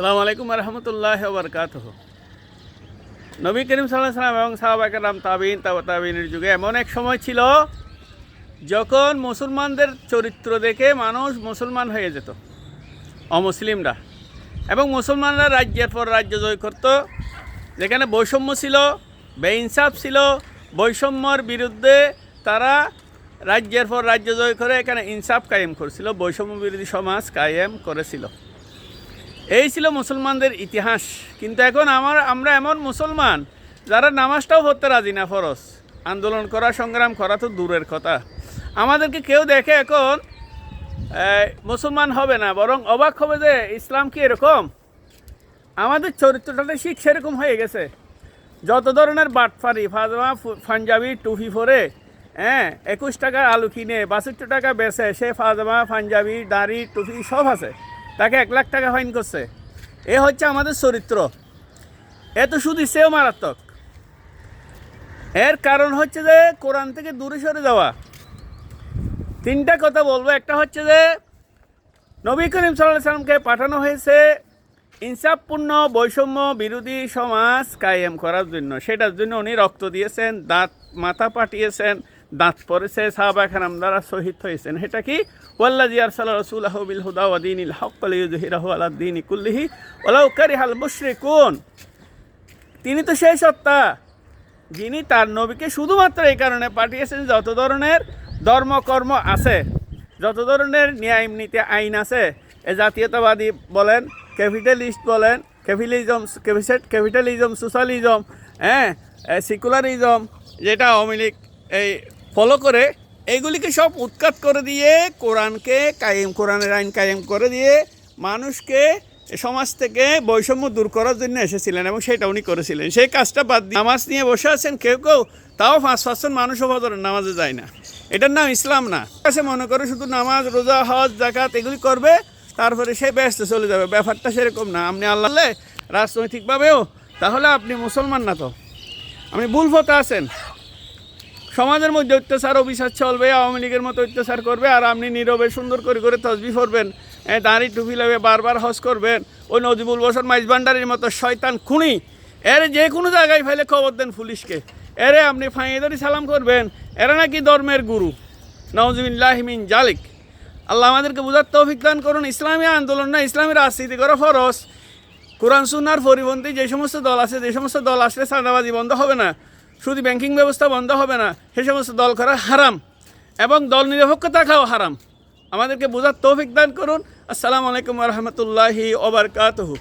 সালামু আলাইকুম রহমতুল্লাহ বরকাত নবী করিম সাল্লাহ সাল্লাম এবং সাহাবাকার তাবিন তাবা তাবিনের যুগে এমন এক সময় ছিল যখন মুসলমানদের চরিত্র দেখে মানুষ মুসলমান হয়ে যেত, অমুসলিমরা। এবং মুসলমানরা রাজ্যের পর রাজ্য জয় করত, যেখানে বৈষম্য ছিল, বেইনসাফ ছিল, বৈষম্যর বিরুদ্ধে তারা রাজ্যের পর রাজ্য জয় করে এখানে ইনসাফ কায়েম করেছিল বৈষম্য বিরোধী সমাজ কায়েম করেছিল। এই ছিল মুসলমানদের ইতিহাস। কিন্তু এখন আমার আমরা এমন মুসলমান যারা নামাজটাও পড়তে রাজি না ফরজ। আন্দোলন করা, সংগ্রাম করা তো দূরের কথা। আমাদেরকে কেউ দেখে এখন মুসলমান হবে না, বরং অবাক হবে যে ইসলাম কি এরকম? আমাদের চরিত্রটা ঠিক সেরকম হয়ে গেছে। যত ধরনের বাটফারি ফাজমা পাঞ্জাবি, টুপি পরে হ্যাঁ একুশ টাকা আলু কিনে, বাষট্টি টাকা বেচে, সে ফাজমা পাঞ্জাবি, দাড়ি, টুপি সব আছে। তাকে এক লাখ টাকা ফাইন করছে। এ হচ্ছে আমাদের চরিত্র। এ তো শুধু সেও মারাত্মক। এর কারণ হচ্ছে যে কোরআন থেকে দূরে সরে যাওয়া। তিনটা কথা বলব। একটা হচ্ছে যে নবী করিম সাল্লাহ সাল্লামকে পাঠানো হয়েছে ইনসাফপূর্ণ বৈষম্য বিরোধী সমাজ কায়েম করার জন্য। সেটার জন্য উনি রক্ত দিয়েছেন, দাঁত, মাথা পাঠিয়েছেন। দাঁত পড়েছে সাহাবা খানাম দ্বারা শহীদ হয়েছেন। এটা কি? ওয়াল্লা জিয়ার সাল্লাহ রসুল্লাহ বিল হুদা ওয়াদিন ইল হক হকলিহিরাহু আলাদ্দিন কুল্লিহি ওলাউ কারিহাল মুশরিকুন। তিনি তো সেই সত্তা। যিনি তার নবীকে শুধুমাত্র এই কারণে পাঠিয়েছেন যত ধরনের ধর্মকর্ম আছে, যত ধরনের ন্যায় নীতি আইন আছে, এ জাতীয়তাবাদী বলেন, ক্যাপিটালিস্ট বলেন, ক্যাপিটালিজম ক্যাপিটালিজম, সোশ্যালিজম হ্যাঁ সেকুলারিজম, যেটা লীগ এই ফলো করে এইগুলিকে সব উৎখাত করে দিয়ে কোরআনকে কায়েম, কোরআনের আইন কায়েম করে দিয়ে মানুষকে সমাজ থেকে বৈষম্য দূর করার জন্য এসেছিলেন এবং সেটা উনি করেছিলেন। সেই কাজটা বাদ দিয়ে নামাজ নিয়ে বসে আছেন কেউ কেউ, তাও পাঁচ পার্সেন্ট মানুষও ভদ্র নামাজে যায় না। এটার নাম ইসলাম না। কাছে মনে করে শুধু নামাজ, রোজা, হজ জাকাত এগুলি করবে, তারপরে সে ব্যস্ত চলে যাবে। ব্যাপারটা সেরকম না। আপনি আল্লাহ রাজনৈতিকভাবেও, তাহলে আপনি মুসলমান না তো? আপনি ভুল পথে আছেন। সমাজের মধ্যে অত্যাচার অবিচার চলবে, আওয়ামী লীগের মতো অত্যাচার করবে, আর আপনি নীরবে সুন্দর করে করে তসবি করবেন দাঁড়ি টুপি লাগবে বারবার হজ করবেন ওই নজিবুল বসর মাইজ ভান্ডারির মতো শয়তান খুনি, এর যে কোনো জায়গায় ফেলে খবর দেন পুলিশকে, এরে আপনি ফাঁয়ে ধরে সালাম করবেন, এরা নাকি ধর্মের গুরু নওয়াজবিল্লাহমিন জালিক। আল্লাহ আমাদেরকে বোঝার তৌফিক দান করুন, ইসলামী আন্দোলন না, ইসলামী রাজনীতি করা ফরস কোরআন সুন্নার পরিপন্থী যে সমস্ত দল আছে, যে সমস্ত দল আসলে চাঁদাবাজি বন্ধ হবে না। শুধু ব্যাংকিং ব্যবস্থা বন্ধ হবে না, সে সমস্ত দল করা হারাম এবং দল নিরপেক্ষ থাকাও হারাম। আমাদেরকে বোঝার তৌফিক দান করুন। আসসালামু আলাইকুম রহমতুল্লাহি ওবরকাতহু